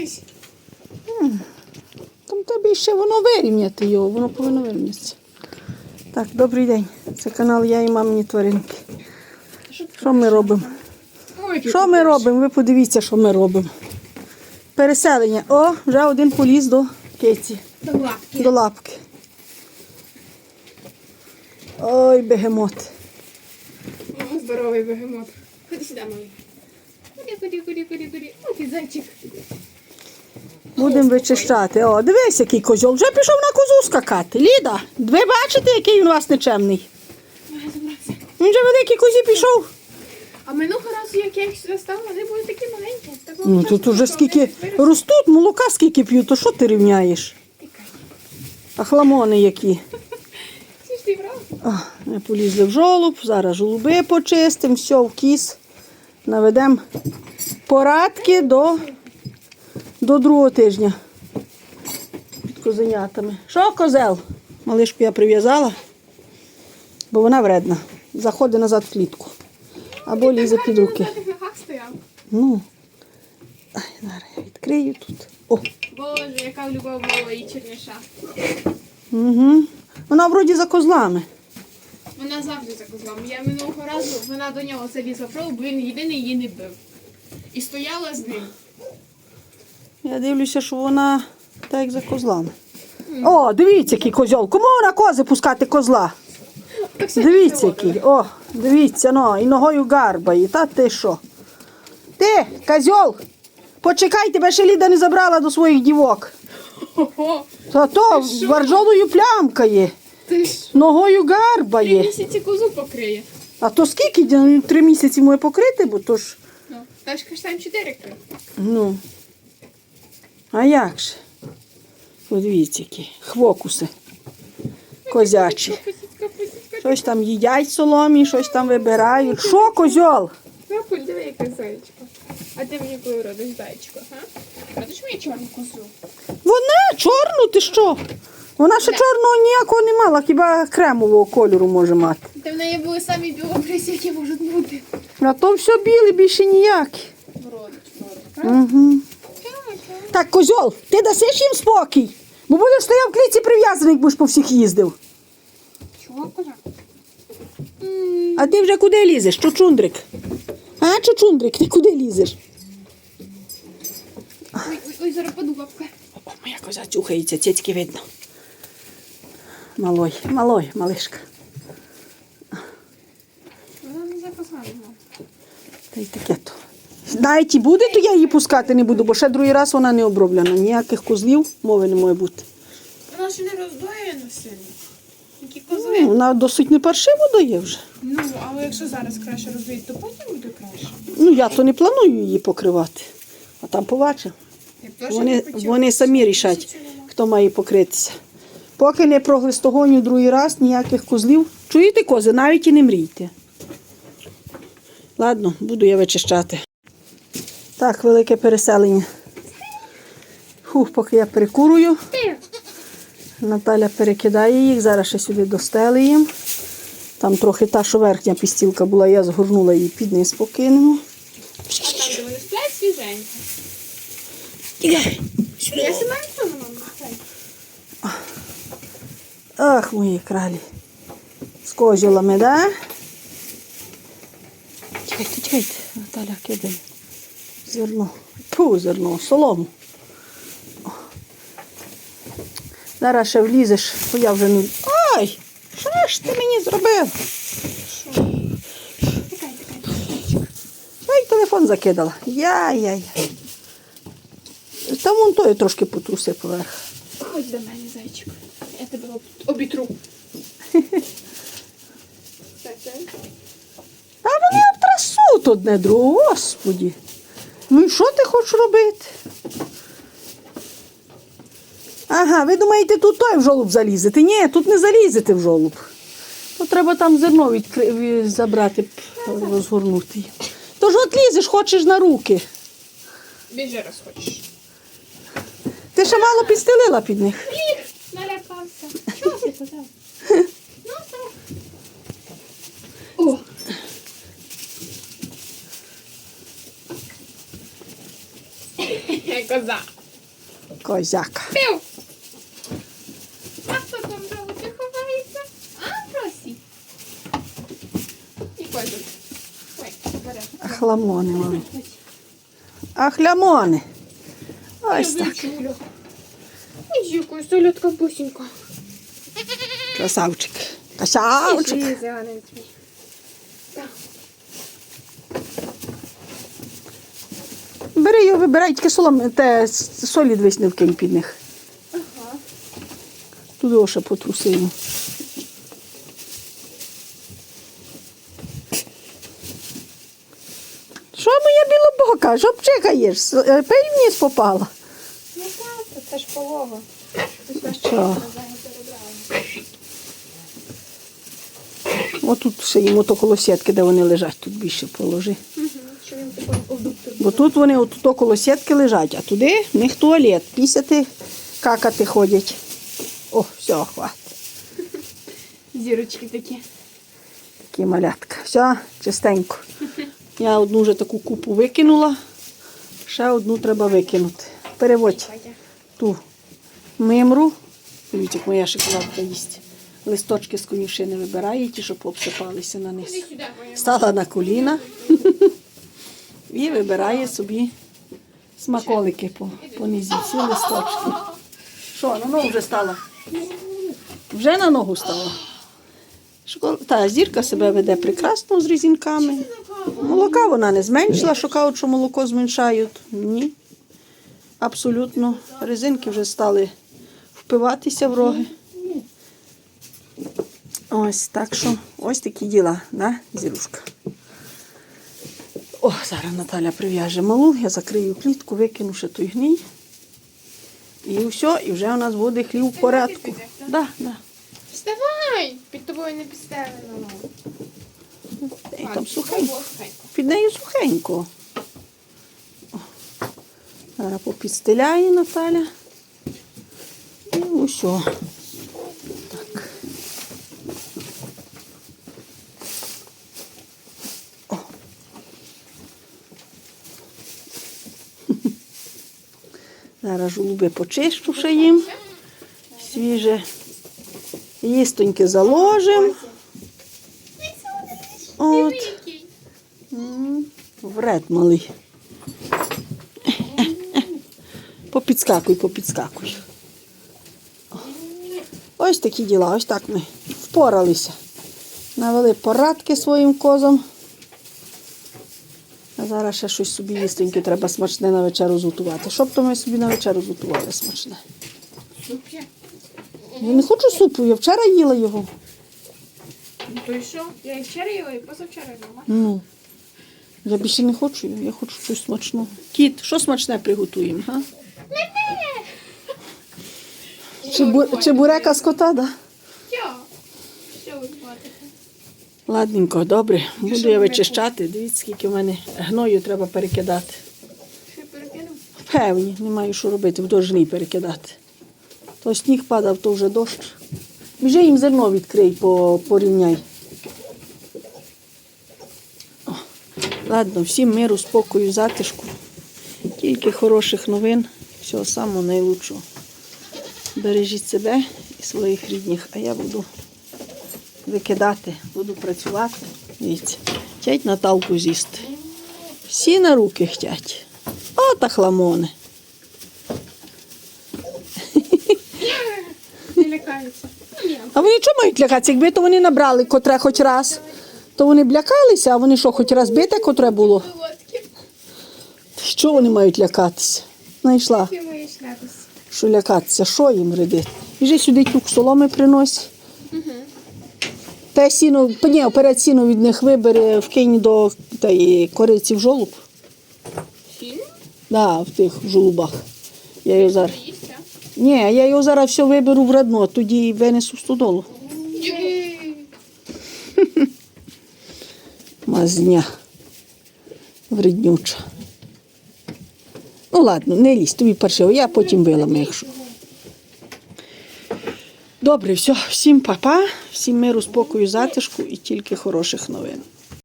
дивись. Там тобі ще воно вирівняти його, воно повинно вирівнятися. Так, добрий день. Це канал Я і мамині тваринки. Що ми робимо? Що ми робимо? Ви подивіться, що ми робимо. Переселення. О, вже один поліз до киці, До лапки. до лапки. Ой, бегемот. О, здоровий бегемот. Ходи сюди, малий. Ходи, ходи, ходи, ходи, ходи. О, ти зайчик. Будемо вичищати. О, дивись, який козьол. Вже пішов на козу скакати. Ліда, ви бачите, який він у вас нечемний? Він вже великий козі пішов. А минулого разу, як я їх сюди стала, вони були такі маленькі. Такого Ну часу тут уже скільки вони виросли. ростуть, молока скільки п'ють, то що ти рівняєш? Тікай. А хламони які. Ти ж ти брав? О, ми полізли в жолуб, зараз жолуби почистимо, все в кіс. Наведемо порадки до, до другого тижня. Під козенятами. Що, козел? Малишку я прив'язала, бо вона вредна. Заходить назад в клітку. Або лізе під руки. Ну. Ай, зараз я відкрию тут. О, Боже, яка любов малої черніша. угу. Вона вроді за козлами. Вона завжди за козлом. Я минулого разу вона до нього залізла в бо він єдиний її не бив. І стояла з ним. Я дивлюся, що вона так як за козлами. О, дивіться, який козьол. Кому на кози пускати козла? Дивіться, який. О, дивіться, ну, і ногою гарбає. Та ти що? Ти, козьол, почекай, тебе ще Ліда не забрала до своїх дівок. Та то що? варжолою плямкає, ти ж ногою три гарбає. місяці козу покриє. А то скільки Ну, три місяці моє покрити, бо то ж. Ну, та ж каштан 4 крив. Ну. А як же? Подивіться, які хвокуси. Козячі. Щось там їдять соломі, щось там вибирають. Що, козьол? Капуль, диви, яка зайчка. А ти мені коли родиш зайчика, га? Родиш мені чорну козу? Вона чорну, ти що? Вона ще чорного ніякого не мала, хіба кремового кольору може мати. Та в неї були самі білобрисі, які можуть бути. А то все біле, більше ніякі. Вродич, вродич. Угу. Так, козьол, ти дасиш їм спокій, бо будеш стояв в клітці прив'язаний, як будеш по всіх їздив. Чого коза? А ти вже куди лізеш, чучундрик? А, чучундрик, ти куди лізеш? Ой, ой, ой, зараз паду бабка. О, моя коза чухається, цяцьки видно. Малой, малой, малишка. Вона не запасала. Та й таке то. Навіть і буде, то я її пускати не буду, бо ще другий раз вона не оброблена. Ніяких козлів мови не може бути. Вона ж не роздоєна сильно. Які Ну. Вона досить не паршиво дає вже. Ну, але якщо зараз краще роздоїть, то потім буде краще. Ну, я то не планую її покривати. А там побачимо. Вони, вони самі рішать, хто має покритися. Поки не проглистогоню другий раз, ніяких козлів. Чуєте, кози, навіть і не мрійте. Ладно, буду я вичищати. Так, велике переселення. Фух, поки я перекурую. Наталя перекидає їх, зараз ще сюди достели їм. Там трохи та, що верхня пістілка була, я згорнула її під низ покинемо. А там, де вони. Ах, мої кралі. З козюлами, да? Чекайте, чекайте, Наталя кидає. Зерно. Ту зерно, солому. Зараз ще влізеш, бо я вже не. Ай! Що ж ти мені зробив? Ай, телефон закидала. Яй-яй. Там вон той трошки потруси поверх. Ходь до мене, зайчик. Я тебе об- обітру. Так, так. А вони обтрасуть одне другого, господі. Ну і що ти хочеш робити? Ага, ви думаєте, тут той в жолуб залізете? Ні, тут не залізете в жолуб. То треба там зерно відкри... забрати, розгорнути. Тож от лізеш, хочеш на руки. Біжи раз хочеш. Ти ще мало підстелила під них. Налякався. Чого ти казав? Ну, так. О. не коза. Козяка. Пив. А хто там зовсім ховається? А, просі. І козик. Ой, бере. Ахламони мали. Ахлямони. Ось так. Ой, якась солодка бусінка. Красавчик. Красавчик. зелений Бери його, вибирай, тільки солом, те солі дивись не вкинь під них. Ага. Туди оше потруси йому. Що моя білобока? Що пчикаєш? С- е, Пиль вниз попала. Ну так, це ж полова. Що? Отут ще їм ото коло сітки, де вони лежать, тут більше положи. Що він такий обдуктор. Бо тут вони от тут коло сітки лежать, а туди в них туалет. Пісяти, какати ходять. О, все, хватить. Зірочки такі. Такі малятка. Все, чистенько. Я одну вже таку купу викинула. Ще одну треба викинути. Переводь ту мимру. Дивіться, як моя шоколадка їсть. Листочки з конюшини вибирає, ті, що пообсипалися на низ. Іди. Стала на коліна і вибирає собі смаколики по, по низі, всі листочки. Що, на ногу вже стала? Вже на ногу стала. Шокол... Та зірка себе веде прекрасно з різінками. Молока вона не зменшила, що що молоко зменшають. Ні. Абсолютно. Резинки вже стали впиватися в роги. Ось так що ось такі діла, да, зірушка. О, зараз Наталя прив'яже малу, я закрию клітку, викину ще той гній. І все, і вже у нас буде хлів в порядку. Да, да. Вставай! Під тобою не підстелено. І там сухенько. Під нею сухенько. О. Зараз попідстеляє Наталя. І усе. Зараз жолуби почищу ще їм. Свіже їстоньки заложимо. От. Вред малий. Попідскакуй, попідскакуй. Ось такі діла, ось так ми впоралися. Навели порадки своїм козам. Зараз ще щось собі їстеньке треба смачне на вечеру зготувати. Що б то ми собі на вечеру зготували смачне? Суп'я. Я не хочу супу, я вчора їла його. Ну то і що? Я і вчора їла, і позавчора їла. Ну, я більше не хочу, я хочу щось смачного. Кіт, що смачне приготуємо, га? Чебу- Чебурека з кота, да? Що? Що ви платите? Ладненько, добре. Буду я вичищати. Дивіться, скільки в мене гною треба перекидати. Перекинув? Певні, не маю що робити, в дожній перекидати. То сніг падав, то вже дощ. Біжи їм зерно відкрий, порівняй. О, ладно, всім миру, спокою, затишку. Тільки хороших новин. Всього самого найлучшого. Бережіть себе і своїх рідних, а я буду викидати, буду працювати. Дивіться, хотять Наталку з'їсти. Всі на руки хотять. О, та хламони. Не лякаються. А вони чого мають лякатися? Якби то вони набрали котре хоч раз, то вони б лякалися, а вони що, хоч раз бите котре було? Що вони мають лякатися? Знайшла, що лякатися, що їм редити? Біжи сюди тюк соломи принось. Та сіно, ні, перед сіно від них вибери, вкинь до тієї кориці в жолуб. Фільм? Да, в тих жолубах. Я його зараз. Ні, я його зараз все виберу в родно, тоді винесу в стодолу. Мазня. Вреднюча. Ну ладно, не лізь, тобі перше, я потім виламаю, якщо. Добре, все, всім па-па, всім миру, спокою, затишку і тільки хороших новин.